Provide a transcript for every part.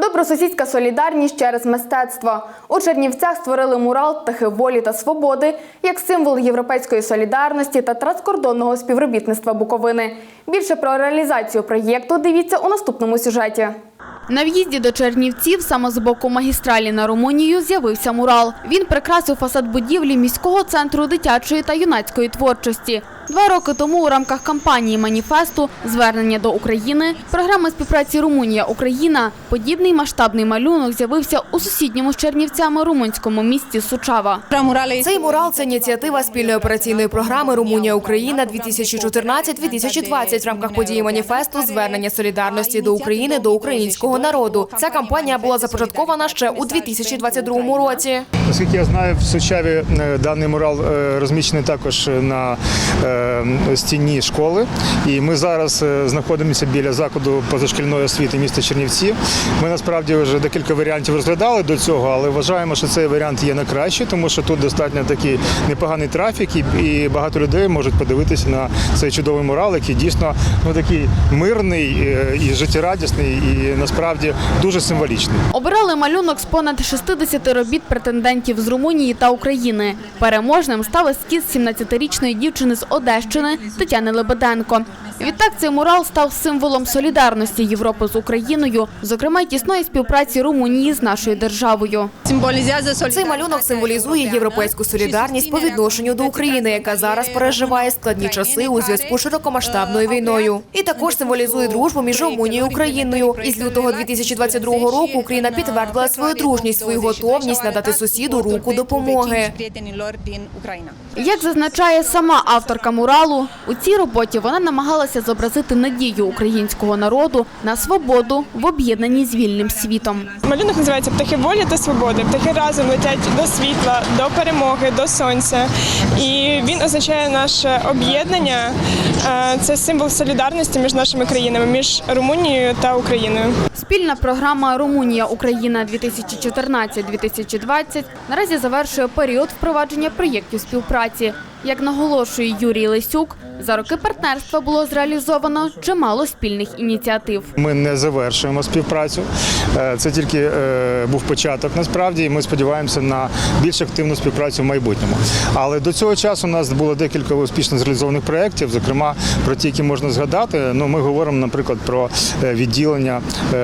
Добросусідська солідарність через мистецтво. У Чернівцях створили мурал Птахи волі та свободи як символ європейської солідарності та транскордонного співробітництва Буковини. Більше про реалізацію проєкту дивіться у наступному сюжеті. На в'їзді до Чернівців саме з боку магістралі на Румунію з'явився мурал. Він прикрасив фасад будівлі міського центру дитячої та юнацької творчості. Два роки тому у рамках кампанії маніфесту Звернення до України програми співпраці Румунія-Україна подібний масштабний малюнок з'явився у сусідньому з Чернівцями румунському місті Сучава. Цей мурал це ініціатива спільної операційної програми Румунія Україна 2014-2020 в рамках події маніфесту звернення солідарності до України до українського народу. Ця кампанія була започаткована ще у 2022 році. Наскільки я знаю, в Сучаві е, даний мурал е, розміщений також на е, стіні школи. І ми зараз е, знаходимося біля закладу позашкільної освіти міста Чернівці. Ми насправді вже декілька варіантів розглядали до цього, але вважаємо, що цей варіант є найкращий, тому що тут достатньо такий непоганий трафік, і, і багато людей можуть подивитися на цей чудовий мурал, який дійсно ну такий мирний е, і життєрадісний, і насправді дуже символічний. Обирали малюнок з понад 60 робіт претендентів з Румунії та України. Переможним став ескіз 17-річної дівчини з Одещини Тетяни Лебеденко. Відтак цей мурал став символом солідарності Європи з Україною, зокрема й тісної співпраці Румунії з нашою державою. Цей малюнок символізує європейську солідарність по відношенню до України, яка зараз переживає складні часи у зв'язку з широкомасштабною війною. І також символізує дружбу між Румунією і Україною. Із лютого 2022 року Україна підтвердила свою дружність, свою готовність надати сусіду руку допомоги. Як зазначає сама авторка муралу, у цій роботі вона намагалася зобразити надію українського народу на свободу в об'єднанні з вільним світом. Малюнок називається Птахи волі та свободи. Птахи разом летять до світла, до перемоги, до сонця. І він означає наше об'єднання. Е, Це символ солідарності між нашими країнами, між Румунією та Україною. Спільна програма Румунія Україна 2014-2020 наразі завершує період впровадження проєктів співпраці. Як наголошує Юрій Лисюк, за роки партнерства було зреалізовано чимало спільних ініціатив. Ми не завершуємо співпрацю. Е, Це тільки е, був початок. Насправді, і ми сподіваємося на більш активну співпрацю в майбутньому. Але до цього часу у нас було декілька успішно зреалізованих проєктів, зокрема про ті, які можна згадати. Ну, ми говоримо, наприклад, про е, відділення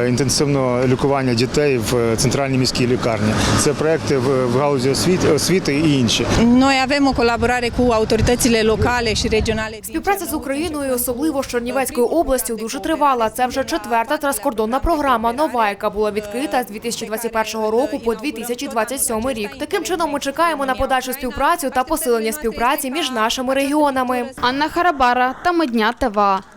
інтенсивного лікування дітей в центральній міській лікарні. Це проекти в, галузі освіти, освіти і інші. Noi avem collaborare cu autoritățile locale și regionale. Співпраця з Україною, особливо з Чернівецькою областю, дуже тривала. Це вже четверта транскордонна програма, нова, яка була відкрита з 2021 року по 2027 рік. Таким чином, ми чекаємо на подальшу співпрацю та посилення співпраці між нашими регіонами. Анна Харабара та Медня ТВА.